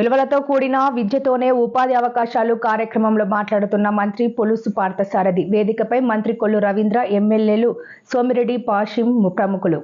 విలువలతో కూడిన విద్యతోనే ఉపాధి అవకాశాలు కార్యక్రమంలో మాట్లాడుతున్న మంత్రి పొలుసు పార్థసారథి వేదికపై మంత్రి కొల్లు రవీంద్ర ఎమ్మెల్యేలు సోమిరెడ్డి పాషిం ప్రముఖులు.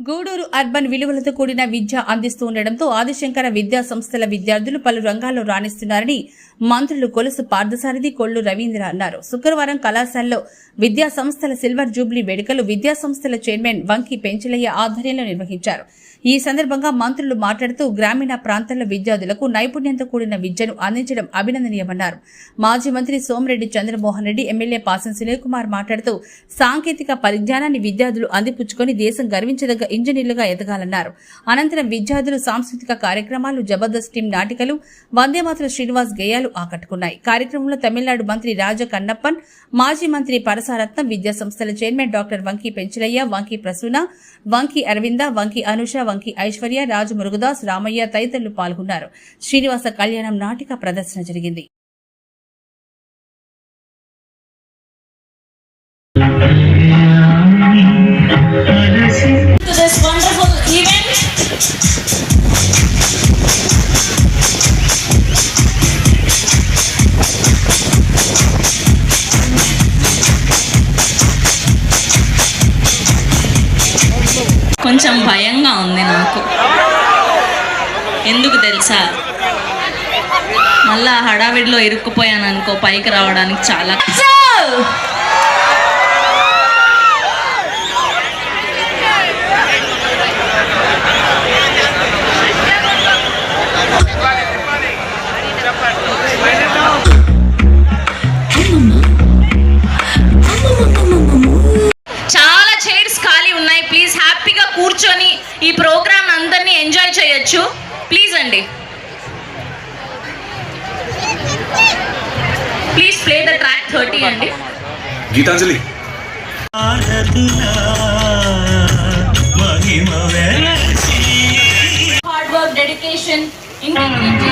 గూడూరు అర్బన్ విలువలతో కూడిన విద్య అందిస్తూ ఉండడంతో ఆదిశంకర విద్యా సంస్థల విద్యార్థులు పలు రంగాల్లో రాణిస్తున్నారని మంత్రులు కొలుసు పార్థసారథి కొల్లు రవీంద్ర అన్నారు. శుక్రవారం కళాశాలలో విద్యా సంస్థల సిల్వర్ జూబ్లీ వేడుకలు విద్యా సంస్థల చైర్మన్ వంకి పెంచలయ్య ఆధ్వర్యంలో నిర్వహించారు. ఈ సందర్భంగా మంత్రులు మాట్లాడుతూ గ్రామీణ ప్రాంతాల విద్యార్థులకు నైపుణ్యంతో కూడిన విద్యను అందించడం అభినందనీయమన్నారు. మాజీ మంత్రి సోమిరెడ్డి చంద్రమోహన్ రెడ్డి ఎమ్మెల్యే పాసం సునీల్ కుమార్ మాట్లాడుతూ సాంకేతిక పరిజ్ఞానాన్ని విద్యార్థులు అందిపుచ్చుకొని దేశం గర్వించదగ్గ ఇంజనీర్లుగా ఎదగాలన్నారు. అనంతరం విద్యార్థులు సాంస్కృతిక కార్యక్రమాలు జబర్దస్త్ టీం నాటికలు వందేమాతల శ్రీనివాస్ గేయాలు ఆకట్టుకున్నాయి. కార్యక్రమంలో తమిళనాడు మంత్రి రాజ కన్నప్పన్ మాజీ మంత్రి పరసారత్నం విద్యా సంస్థల చైర్మన్ డాక్టర్ వంకీ పెంచలయ్య వంకీ ప్రసూన వంకీ అరవింద వంకీ అనుష వంకీ ఐశ్వర్య రాజు మురుగదాస్ రామయ్య తదితరులు పాల్గొన్నారు. శ్రీనివాస కళ్యాణం నాటిక ప్రదర్శన జరిగింది. మళ్ళా ఇరుక్కుపోయాను అనుకో పైకి రావడానికి చాలా చాలా చైర్స్ ఖాళీ ఉన్నాయి. ప్లీజ్ హ్యాపీగా కూర్చొని ఈ ప్రోగ్రామ్ అందరినీ ఎంజాయ్ చేయొచ్చు. ప్లీజ్ అండి. ప్లే ద ట్రాక్ థర్టీ అండి. Geetanjali. Hard work dedication integrity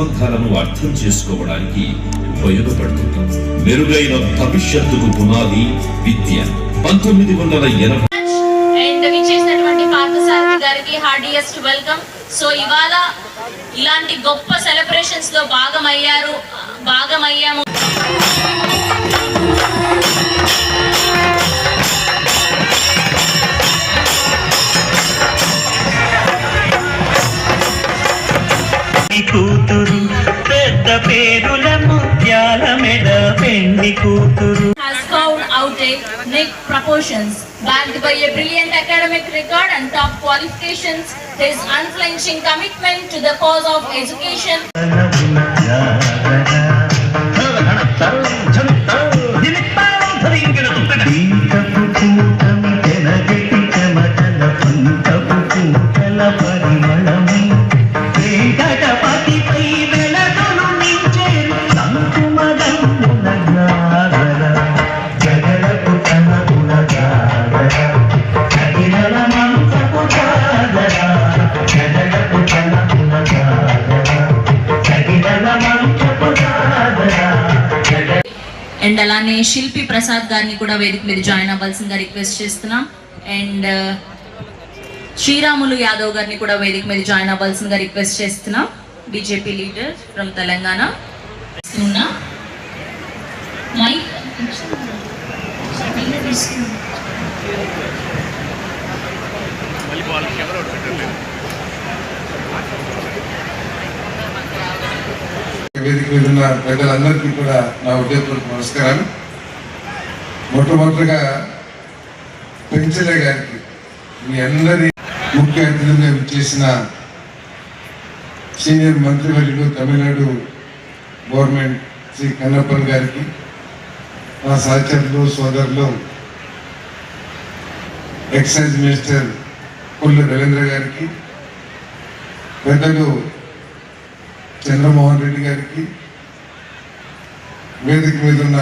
సంబంధాలను అర్థం చేసుకోవడానికి ఉపయోగపడుతుంది మెరుగైన భవిష్యత్తుకు పునాది విద్య. పంతొమ్మిది వందల ఎనభై గారికి హార్డియెస్ట్ వెల్కమ్. సో ఇవాళ ఇలాంటి గొప్ప సెలబ్రేషన్స్లో భాగమయ్యారు. భాగమయ్యాము. పెద్ద పేరుల ముత్యాల మెడ పెండి కూతురు has found out a unique proportions backed by a brilliant academic record and top qualifications his unflinching commitment to the cause of education శిల్పి ప్రసాద్ గారిని కూడా వేదిక మీద జాయిన్ అవ్వాల్సిందిగా రిక్వెస్ట్ చేస్తున్నాం. అండ్ శ్రీరాములు యాదవ్ గారిని కూడా వేదిక మీద జాయిన్ అవ్వాల్సిందిగా రిక్వెస్ట్ చేస్తున్నాం. BJP leader from Telangana. Mic వేదిక మీద ఉన్న పెద్దలందరికీ కూడా నా ఉదయపూర్వక నమస్కారాలు. మొట్టమొదటిగా పెంచలే గారికి మీ అందరి ముఖ్య అతిథులుగా చేసిన సీనియర్ మంత్రివర్యులు తమిళనాడు గవర్నమెంట్ శ్రీ కన్నప్పన్ గారికి నా సహచరులు సోదరులు ఎక్సైజ్ మినిస్టర్ కొల్లు రవీంద్ర గారికి పెద్దలు చంద్రమోహన్ రెడ్డి గారికి వేదిక మీద ఉన్న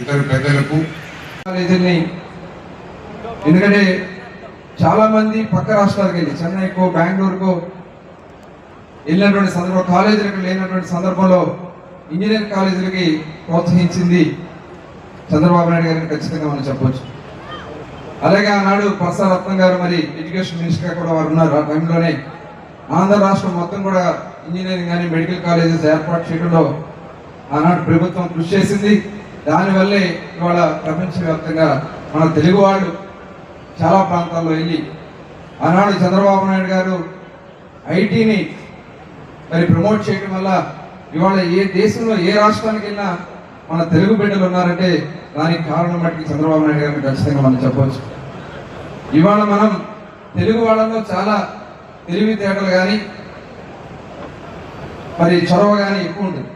ఇతర పెద్దలకు. కాలేజీని ఎందుకంటే చాలా మంది పక్క రాష్ట్రాలకు వెళ్ళి చెన్నైకో బెంగళూరుకో వెళ్ళినటువంటి సందర్భం కాలేజీలకు లేనటువంటి సందర్భంలో ఇంజనీరింగ్ కాలేజీలకి ప్రోత్సహించింది చంద్రబాబు నాయుడు గారిని ఖచ్చితంగా మనం చెప్పవచ్చు అలాగే ఆనాడు ప్రసాద్ రత్నం గారు మరి ఎడ్యుకేషన్ మినిస్టర్గా కూడా వారు ఉన్నారు ఆ టైంలోనే. ఆంధ్ర రాష్ట్రం మొత్తం కూడా ఇంజనీరింగ్ కానీ మెడికల్ కాలేజెస్ ఏర్పాటు చేయడంలో ఆనాడు ప్రభుత్వం కృషి చేసింది. దానివల్లే ఇవాళ ప్రపంచవ్యాప్తంగా మన తెలుగు వాళ్ళు చాలా ప్రాంతాల్లో వెళ్ళి ఆనాడు చంద్రబాబు నాయుడు గారు ఐటీని మరి ప్రమోట్ చేయడం వల్ల ఇవాళ ఏ దేశంలో ఏ రాష్ట్రానికి వెళ్ళినా మన తెలుగు బిడ్డలు ఉన్నారంటే దానికి కారణం బట్టి చంద్రబాబు నాయుడు గారిని ఖచ్చితంగా మనం చెప్పవచ్చు. ఇవాళ మనం తెలుగు వాళ్ళలో చాలా తెలివితేటలు కానీ మరి చొరవ కానీ ఎక్కువ ఉంటుంది.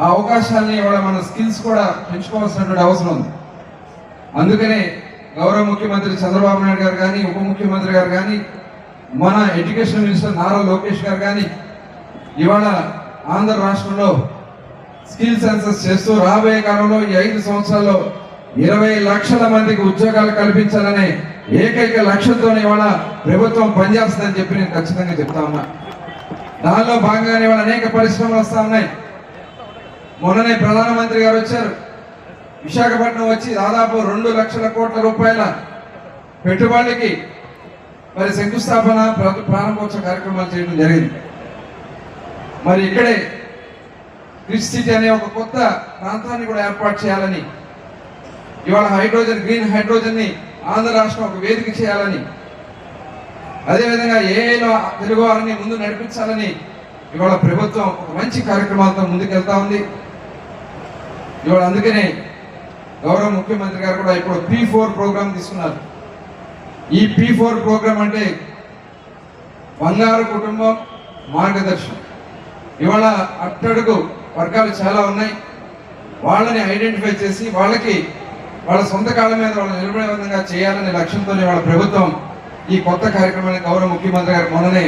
ఆ అవకాశాన్ని ఇవాళ మన స్కిల్స్ కూడా పెంచుకోవాల్సినటువంటి అవసరం ఉంది. అందుకనే గౌరవ ముఖ్యమంత్రి చంద్రబాబు నాయుడు గారు కానీ ఉప ముఖ్యమంత్రి గారు కానీ మన ఎడ్యుకేషన్ మినిస్టర్ నారా లోకేష్ గారు కానీ ఇవాళ ఆంధ్ర రాష్ట్రంలో స్కిల్ సెన్సస్ చేస్తూ రాబోయే కాలంలో ఈ ఐదు సంవత్సరాల్లో ఇరవై లక్షల మందికి ఉద్యోగాలు కల్పించాలనే ఏకైక లక్ష్యంతో ఇవాళ ప్రభుత్వం పనిచేస్తుందని చెప్పి నేను ఖచ్చితంగా చెప్తా ఉన్నా. దానిలో భాగంగానే ఇవాళ అనేక పరిశ్రమలు వస్తా ఉన్నాయి. మొన్ననే ప్రధానమంత్రి గారు వచ్చారు. విశాఖపట్నం వచ్చి దాదాపు రెండు లక్షల కోట్ల రూపాయల పెట్టుబడికి మరి శంకుస్థాపన ప్రారంభోత్సవ కార్యక్రమాలు చేయడం జరిగింది. మరి ఇక్కడే క్రిస్ సిటీ అనే ఒక కొత్త ప్రాంతాన్ని కూడా ఏర్పాటు చేయాలని ఇవాళ హైడ్రోజన్ గ్రీన్ హైడ్రోజన్ని ఆంధ్ర రాష్ట్రం ఒక వేదిక చేయాలని అదేవిధంగా ఏఐలో తెలుగు వారిని ముందు నడిపించాలని ఇవాళ ప్రభుత్వం ఒక మంచి కార్యక్రమాలతో ముందుకెళ్తా ఉంది. ఇవాళ అందుకనే గౌరవ ముఖ్యమంత్రి గారు కూడా ఇప్పుడు పీ ఫోర్ ప్రోగ్రామ్ తీసుకున్నారు. ఈ పీ ఫోర్ ప్రోగ్రామ్ అంటే బంగారు కుటుంబం మార్గదర్శనం. ఇవాళ అట్టడుగు వర్గాలు చాలా ఉన్నాయి. వాళ్ళని ఐడెంటిఫై చేసి వాళ్ళకి వాళ్ళ సొంత కాళ్ళ మీద వాళ్ళు నిలబడే విధంగా చేయాలనే లక్ష్యంతో వాళ్ళ ప్రభుత్వం ఈ కొత్త కార్యక్రమాన్ని గౌరవ ముఖ్యమంత్రి గారు మొన్ననే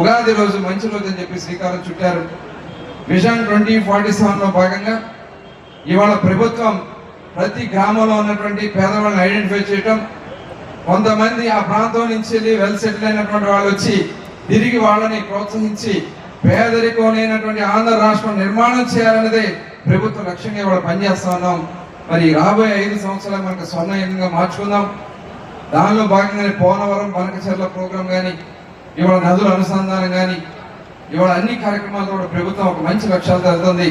ఉగాది రోజు మంచి రోజు అని చెప్పి శ్రీకారం చుట్టారు. విజన్ ట్వంటీ ఫార్టీ సెవెన్లో భాగంగా ఇవాళ ప్రభుత్వం ప్రతి గ్రామంలో ఉన్నటువంటి పేదవాళ్ళని ఐడెంటిఫై చేయటం కొంతమంది ఆ ప్రాంతం నుంచి వెళ్ళి వెల్ సెటిల్ అయినటువంటి వాళ్ళు వచ్చి తిరిగి వాళ్ళని ప్రోత్సహించి పేదరికం లేనటువంటి ఆంధ్ర రాష్ట్రం నిర్మాణం చేయాలన్నదే ప్రభుత్వ లక్ష్యంగా ఇవాళ పనిచేస్తా ఉన్నాం. మరి రాబోయే ఐదు సంవత్సరాలు మనకు స్వర్ణయుగంగా మార్చుకుందాం. దానిలో భాగంగానే పోలవరం బనకచర్ల ప్రోగ్రాం కానీ ఇవాళ నదుల అనుసంధానం కానీ ఇవాళ అన్ని కార్యక్రమాలతో కూడా ప్రభుత్వం ఒక మంచి లక్ష్యాలు జరుగుతుంది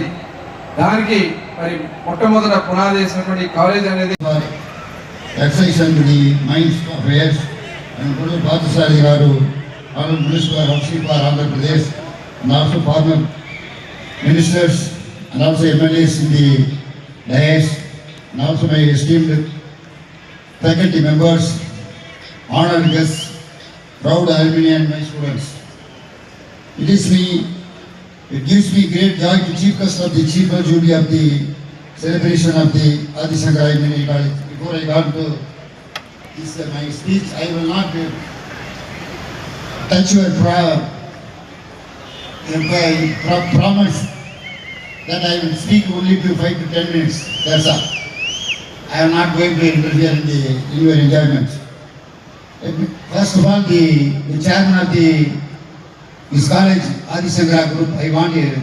దానికి మరి మొట్టమొదట పునాది వేసినటువంటి కాలేజ్ అనేది exercise the minds of affairs and Guru Padasari Garu, Honorable Minister of Sripar, Andhra Pradesh, and also former ministers and also MLAs in the dais, and also my esteemed faculty members, honored guests, proud alumni and my students. It is me, it gives me great joy to chief guest the chief of the celebration of the Adi Shankara Mini College. Before I got to this uh, my speech, I will not uh, touch your pro- your pro- pro- promise that I will speak only to five to ten minutes. That's all. I am not going to interfere in the in your enjoyment. First of all, the, the chairman of the this college, Adi Shankara Group, I want uh,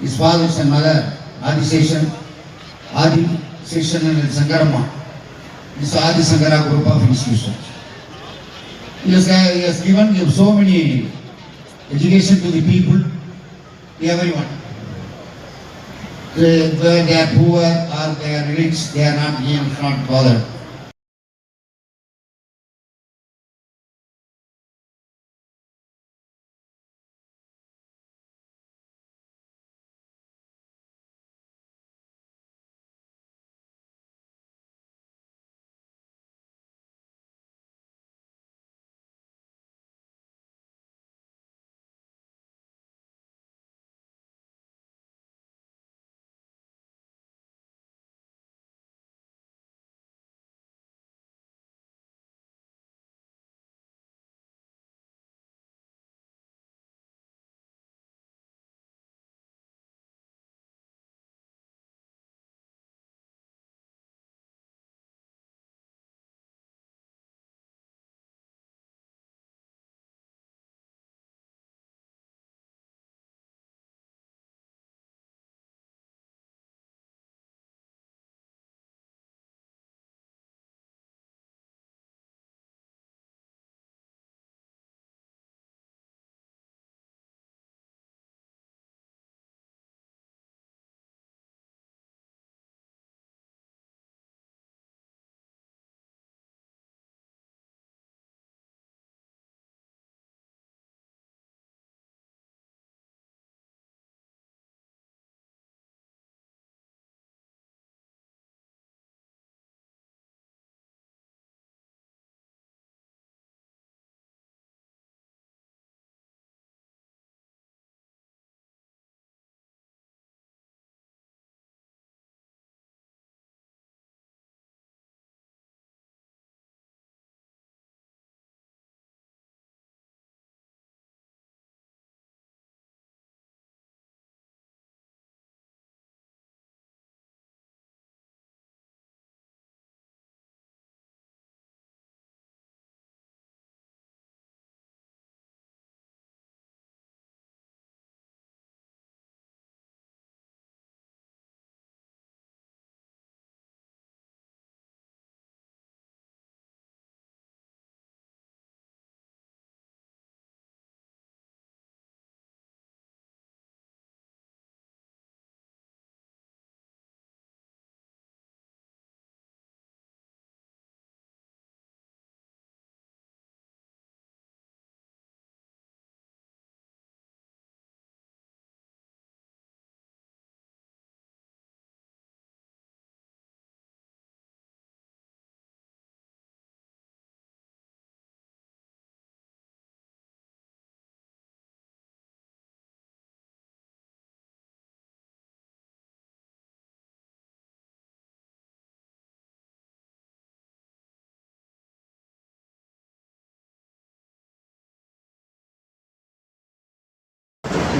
his fathers and mother, Adi Session, Adi Session and Sangarama. This Adi Sangara group of institutions. He has, he has given so many education to the people, everyone. They, they are poor or they are rich, they are not, he not bothered.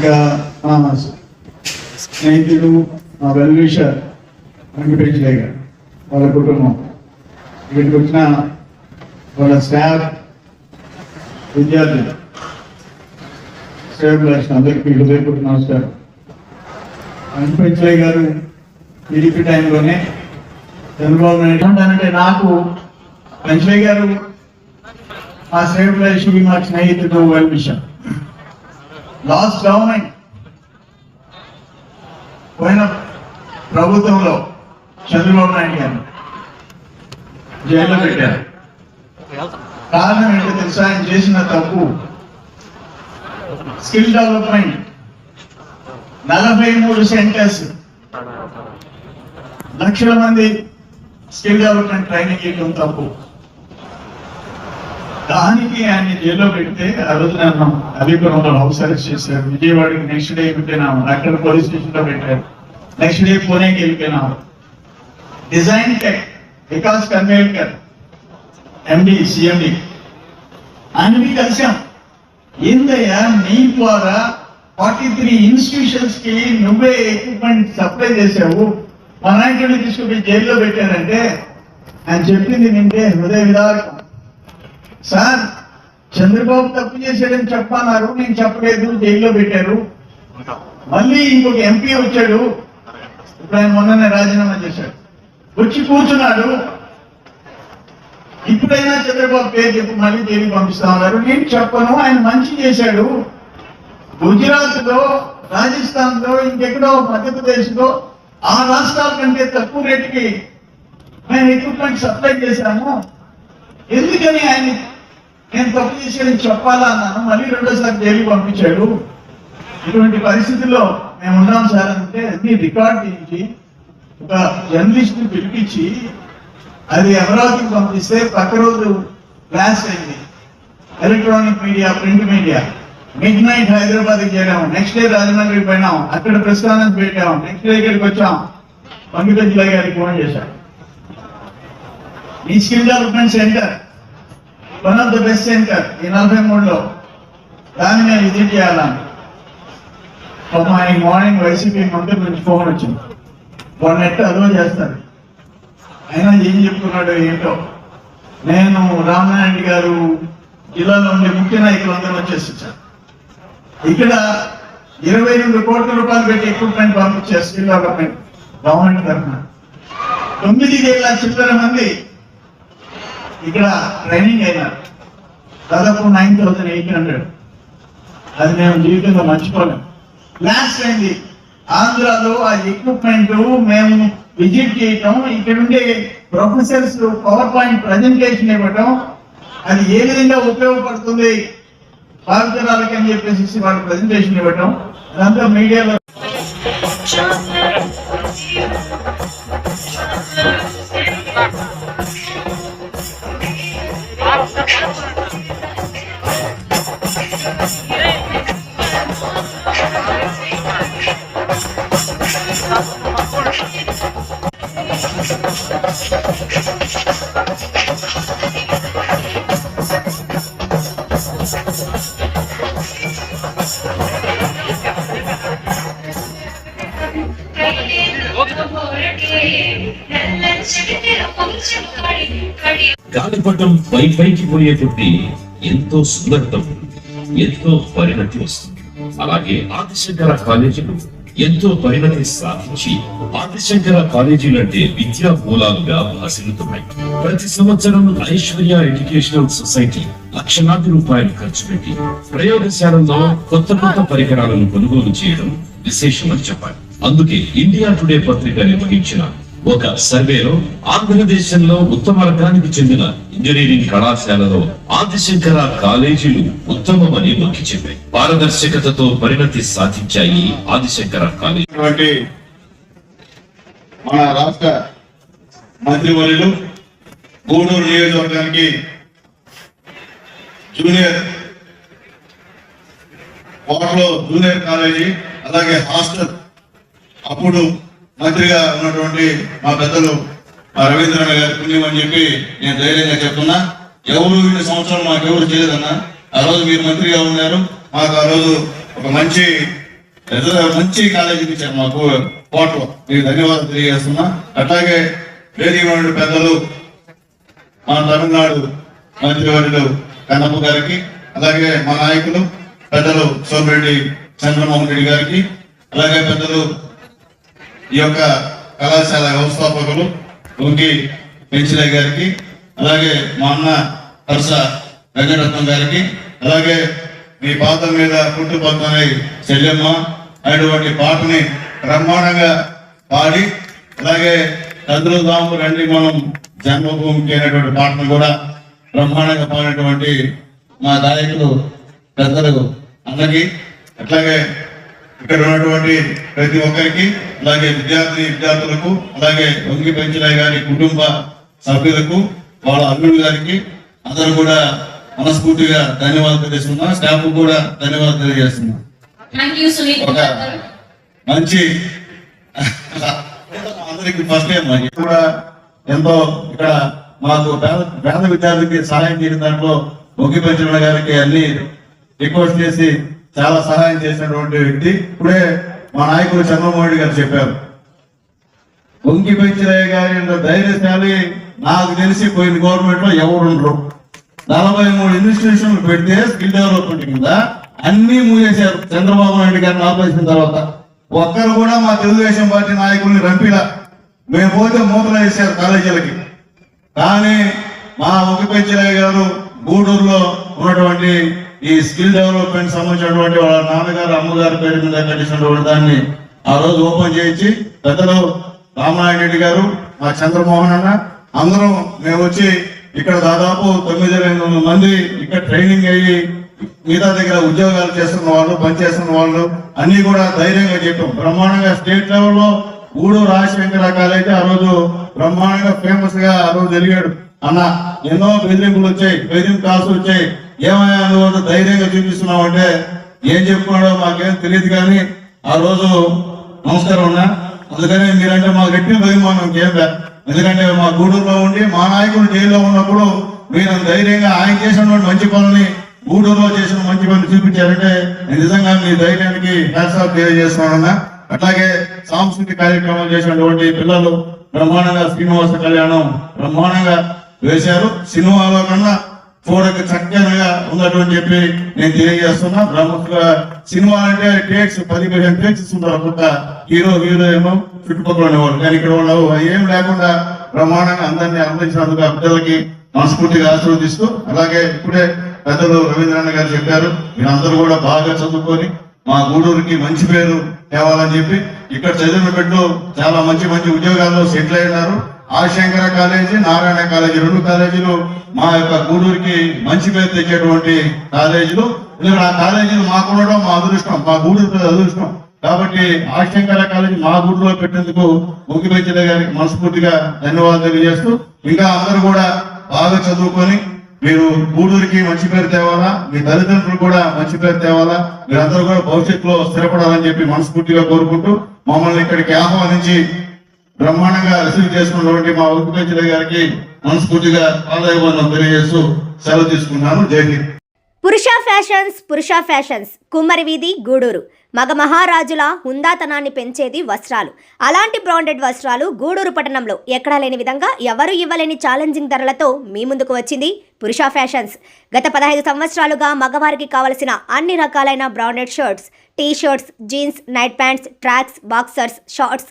ఇంకా మా స్నేహితుడు మా well-wisher Venkateswaraiah గారు వాళ్ళ కుటుంబం. ఇక్కడికి వచ్చిన వాళ్ళ స్టాఫ్ విద్యార్థులు. సేవ్ లక్ష్మి అందరికీ హృదయపూర్వక నమస్కారం. వెంకటేశ్వరయ్య గారు టీడీపీ టైంలోనే చంద్రబాబు నాయుడు అంటానంటే నాకు వెంకటయ్య గారు ఆ సేవ్ లక్ష్మి మా స్నేహితుడు వెల్విషర్ లాస్ట్ గవర్నమెంట్. పోయిన ప్రభుత్వంలో చంద్రబాబు నాయుడు గారు జైల్లో పెట్టారు. కారణం ఏంటో తెలుసా? ఆయన చేసిన తప్పు. Skill development. నలభై మూడు సెంటర్స్. లక్షల మంది స్కిల్ డెవలప్మెంట్ ట్రైనింగ్ ఇవ్వడం తప్పు. దానికి ఆయన జైల్లో పెడితే ఆ రోజు నన్ను అభిప్రాయంలో హౌస్ అరెస్ట్ చేశారు. విజయవాడకి నెక్స్ట్ డే వెళ్ళిపోయినాము. అక్కడ పోలీస్ స్టేషన్లో పెట్టారు. నెక్స్ట్ డే పూణేకి వెళ్ళిపోయినాము. Design tech Vikas Kanvelkar MD CMD ఆయనవి కలిసాం. ఏందయ్యా నీ ద్వారా ఫార్టీ త్రీ ఇన్స్టిట్యూషన్స్కి నువ్వే ఎక్విప్మెంట్ సప్లై చేసావు మా నాయకుడిని తీసుకుపోయి జైల్లో పెట్టారంటే ఆయన చెప్పింది నింటే హృదయ విదారకం సార్ చంద్రబాబు తప్పు చేశాడని చెప్పన్నారు నేను చెప్పలేదు జైల్లో పెట్టారు. మళ్ళీ ఇంకొక ఎంపీ వచ్చాడు. ఇప్పుడు ఆయన మొన్ననే రాజీనామా చేశాడు. వచ్చి కూర్చున్నాడు. ఇప్పుడైనా చంద్రబాబు పేరు చెప్పి మళ్ళీ జైలుకి పంపిస్తా ఉన్నారు. నేను చెప్పను ఆయన మంచి చేశాడు. గుజరాత్లో రాజస్థాన్లో ఇంకెక్కడో మధ్యప్రదేశ్లో ఆ రాష్ట్రాల కంటే తక్కువ రేటుకి మేము ఎక్విప్మెంట్ సప్లై చేశాము ఎందుకని ఆయన నేను తప్పు చేశానని చెప్పాలా అన్నాను. మళ్ళీ రెండోసారి జైలు పంపించాడు. ఇటువంటి పరిస్థితుల్లో మేము ఉన్నాం సార్ అంటే అన్ని రికార్డ్ చేయించి ఒక జర్నలిస్ట్ని పిలిపించి అది అమరావతికి పంపిస్తే పక్క రోజు క్లాస్ అయింది. Electronic media print media. Midnight Hyderabad చేరాము. Next day Rajahmundry పోయినాం. అక్కడ ప్రస్థానం పెట్టాము. నెక్స్ట్ డే ఇక్కడికి వచ్చాం. పండిత జిల్లా గారికి ఫోన్ చేశాం. ఈ skill development centre one of the best anchor ఈ నలభై మూడులో దాన్ని నేను విజిట్ చేయాలని పాపం ఆయన మార్నింగ్ వైసీపీ ఉంటే నుంచి ఫోన్ వచ్చింది. వాళ్ళ నెట్ అలో చేస్తారు అయినా ఏం చెప్తున్నాడు ఏంటో. నేను రామనారాయణ గారు జిల్లాలో ఉండే ముఖ్య నాయకులు అందరూ వచ్చేసి ఇక్కడ ఇరవై ఎనిమిది కోట్ల రూపాయలు పెట్టి ఎక్విప్మెంట్ పంపించారు స్కిల్ డెవలప్మెంట్ గవర్నమెంట్ తరఫున. తొమ్మిది వేల చిల్లర మంది ఇక్కడ ట్రైనింగ్ అయినారు. దాదాపు నైన్ థౌసండ్ ఎయిట్ హండ్రెడ్ అది మేము జీవితంలో మర్చిపోలేం. లాస్ట్ అయింది. ఆంధ్రాలో ఆ ఎక్విప్మెంట్ మేము విజిట్ చేయటం ఇక్కడ ఉండే ప్రొఫెసర్స్ పవర్ పాయింట్ ప్రజెంటేషన్ ఇవ్వటం అది ఏ విధంగా ఉపయోగపడుతుంది? భావితరాలకి అని చెప్పేసి వాళ్ళు ప్రజెంటేషన్ ఇవ్వటం అదంతా మీడియాలో గాలిపటం పై పైకి పోయే ఎంతో సుందరతం ఎంతో పరిణతి వస్తుంది. అలాగే ఆదిశంకర కాలేజీలు ఎంతో పరిణతి సాధించి ఆదిశంకర కాలేజీలంటే విద్యా మూలాలుగా భాసిల్లుతున్నాయి. ప్రతి సంవత్సరం ఐశ్వర్య ఎడ్యుకేషనల్ సొసైటీ లక్షలాది రూపాయలు ఖర్చు పెట్టి ప్రయోగశాలలో కొత్త కొత్త పరికరాలను కొనుగోలు చేయడం విశేషమని చెప్పాలి. అందుకే ఇండియా టుడే పత్రిక నిర్వహించిన ఒక సర్వేలో ఆంధ్రదేశంలో ఉత్తమ వర్గానికి చెందిన ఇంజనీరింగ్ కళాశాలలో ఆదిశంకర కాలేజీలు ఉత్తమమని నొక్కి చెప్పాయి. పారదర్శకతతో పరిణతి సాధించాయి ఆదిశంకర కాలేజీ. మన రాష్ట్ర మంత్రివర్యులు గూడూరు నియోజకవర్గానికి జూనియర్ కోటలో జూనియర్ కాలేజీ అలాగే హాస్టల్ అప్పుడు మంత్రిగా ఉన్నటువంటి మా పెద్దలు మా రవీంద్రనాథ్ గారి పుణ్యం అని చెప్పి నేను ధైర్యంగా చెప్తున్నా. ఎవరు ఇన్ని సంవత్సరాలు మాకు ఎవరు చేయలేదన్నా ఆ రోజు మీరు మంత్రిగా ఉన్నారు. మాకు ఆ రోజు ఒక మంచి మంచి కాలేజీ ఇచ్చారు మాకు కోటలో. మీకు ధన్యవాదాలు తెలియజేస్తున్నా. అట్లాగే వేదిక పెద్దలు మా తమిళనాడు మంత్రివర్యులు కన్నప్ప గారికి అలాగే మా నాయకులు పెద్దలు సోమిరెడ్డి చంద్రమోహన్ రెడ్డి గారికి అలాగే పెద్దలు ఈ యొక్క కళాశాల వ్యవస్థాపకులు ఉంగి పెంచిన గారికి అలాగే మా అన్న హర్ష వెంకటరత్నం గారికి అలాగే మీ పాత మీద పుట్టుపక్కనే చెల్లెమ్మ అటువంటి పాటని బ్రహ్మాండంగా పాడి అలాగే కదులుదాము రండి మనం జన్మభూమికి అనేటువంటి పాటను కూడా బ్రహ్మాండంగా పాడినటువంటి మా నాయకులు పెద్దలు అందరికి అట్లాగే ఇక్కడ ఉన్నటువంటి ప్రతి ఒక్కరికి అలాగే విద్యార్థి విద్యార్థులకు అలాగే వంగి పెంచిలయ్య గారి కుటుంబ సభ్యులకు వాళ్ళ అల్లుడు గారికి అందరూ కూడా మనస్ఫూర్తిగా ధన్యవాదాలు తెలియజేస్తున్నా స్టాఫ్ కూడా ధన్యవాదాలు తెలియజేస్తున్నా. ఒక మంచి అందరికి ఫస్ట్ టైం కూడా ఎంతో ఇక్కడ మాకు పేద విద్యార్థికి సహాయం చేయడం దాంట్లో ముఖ్య పెంచిన గారికి అన్ని రిక్వెస్ట్ చేసి చాలా సహాయం చేసినటువంటి వ్యక్తి. ఇప్పుడే మా నాయకుడు చంద్రమోహన్ గారు చెప్పారు. పొంగి పెంచిరయ్య గారి ధైర్యశాలి నాకు తెలిసి పోయిన గవర్నమెంట్లో ఎవరు నలభై మూడు ఇన్స్టిట్యూషన్లు పెడితే స్కిల్ డెవలప్మెంట్ కింద అన్ని మూసేశారు చంద్రబాబు నాయుడు గారిని ఆపేసిన తర్వాత. ఒక్కరు కూడా మా తెలుగుదేశం పార్టీ నాయకుల్ని రంపిలా. మేము పోతే మూతలు వేసారు కాలేజీలకి. కానీ మా ముఖపెంచలయ్య గారు గూడూరులో ఉన్నటువంటి ఈ స్కిల్ డెవలప్మెంట్ సంబంధించినటువంటి వాళ్ళ నాన్నగారు అమ్మగారి పేరు మీద కట్టించినటువంటి దాన్ని ఆ రోజు ఓపెన్ చేయించి పెద్దలు రామనారాయణ రెడ్డి గారు మా చంద్రమోహన్ అన్న అందరం మేము వచ్చి ఇక్కడ దాదాపు తొమ్మిది వేల ఎనిమిది మంది ఇక్కడ ట్రైనింగ్ అయ్యి మిగతా దగ్గర ఉద్యోగాలు చేస్తున్న వాళ్ళు పనిచేస్తున్న వాళ్ళు అన్ని కూడా ధైర్యంగా చెప్పాం. బ్రహ్మాండంగా స్టేట్ లెవెల్లో ఊడు రాజశేఖర అయితే ఆ రోజు బ్రహ్మాండంగా ఫేమస్గా ఆ రోజు జరిగాడు. అన్న ఎన్నో బెదిరింపులు వచ్చాయి బెదిరింపు కాల్స్ వచ్చాయి. ఏమయ్యా అందువల్ల ధైర్యంగా చూపిస్తున్నావు అంటే ఏం చెప్పుకున్నాడో మాకేం తెలియదు కానీ ఆ రోజు నమస్కారం ఉన్నా అందుకని మీరంటే మాకు గట్టి బహిమానం ఇంకేం ఎందుకంటే మా గూడూరులో ఉండి మా నాయకుడు జైల్లో ఉన్నప్పుడు మీరు ధైర్యంగా ఆయన చేసినటువంటి మంచి పనుల్ని గూడూరులో చేసిన మంచి పనులు చూపించారంటే నిజంగా మీ ధైర్యానికి హ్యాట్సాప్ తెలియజేస్తున్నానన్నా. అట్లాగే సాంస్కృతిక కార్యక్రమాలు చేసినటువంటి పిల్లలు బ్రహ్మాండంగా శ్రీనివాస కళ్యాణం బ్రహ్మాండంగా వేశారు. సినిమాలో కన్నా చూడక చక్కగా ఉన్నటువంటి చెప్పి నేను తెలియజేస్తున్నా. బ్రహ్మగా సినిమా అంటే టేక్స్ పది పదిహేను టేక్స్ ఇస్తుంటారు ఒక్కొక్క హీరో హీరో ఏమో చుట్టుపక్కల ఉండేవాళ్ళు కానీ ఇక్కడ వాళ్ళు ఏం లేకుండా బ్రహ్మాండంగా అందరినీ అందించినందుకు అభ్యర్థులకి మనస్ఫూర్తిగా ఆశీర్వదిస్తూ అలాగే ఇప్పుడే పెద్దలు రవీంద్రనాథ్ గారు చెప్పారు మీరందరూ కూడా బాగా చదువుకొని మా గూడూరుకి మంచి పేరు తేవాలని చెప్పి ఇక్కడ చదివిన బిడ్డలు చాలా మంచి మంచి ఉద్యోగాల్లో సెటిల్ అయినారు. ఆశంకర కాలేజీ నారాయణ కాలేజీ రెండు కాలేజీలు మా యొక్క గూడూరుకి మంచి పేరు తెచ్చేటువంటి కాలేజీలు. ఎందుకంటే ఆ కాలేజీలు మాకు ఉండడం మా అదృష్టం మా గూడూరు అదృష్టం. కాబట్టి ఆశంకర కాలేజీ మా గూడూరులో పెట్టేందుకు ముఖ్యమంత్రి గారికి మనస్ఫూర్తిగా ధన్యవాదాలు తెలియజేస్తూ ఇంకా అందరూ కూడా బాగా చదువుకొని మీరు గూడూరికి మంచి పేరు తేవాలా మీ తల్లిదండ్రులు కూడా మంచి పేరు తేవాలా మీరందరూ కూడా భవిష్యత్తులో స్థిరపడాలని చెప్పి మనస్ఫూర్తిగా కోరుకుంటూ మమ్మల్ని ఇక్కడికి ఆహ్వానించి బ్రహ్మాండంగా రిసీవ్ చేసుకున్నటువంటి మా ఉద్యోగుల గారికి మనస్ఫూర్తిగా పాదాభివందనం తెలియజేస్తూ సెలవు తీసుకున్నాను జై పురుష ఫ్యాషన్స్ పురుష ఫ్యాషన్స్. కుమ్మరి వీధి గూడూరు. మగ మహారాజుల హుందాతనాన్ని పెంచేది వస్త్రాలు. అలాంటి బ్రాండెడ్ వస్త్రాలు గూడూరు పట్టణంలో ఎక్కడా లేని విధంగా ఎవరు ఇవ్వలేని ఛాలెంజింగ్ ధరలతో మీ ముందుకు వచ్చింది పురుష ఫ్యాషన్స్. గత పదహైదు సంవత్సరాలుగా మగవారికి కావలసిన అన్ని రకాలైన branded shirts T shirts jeans night pants tracks boxers shorts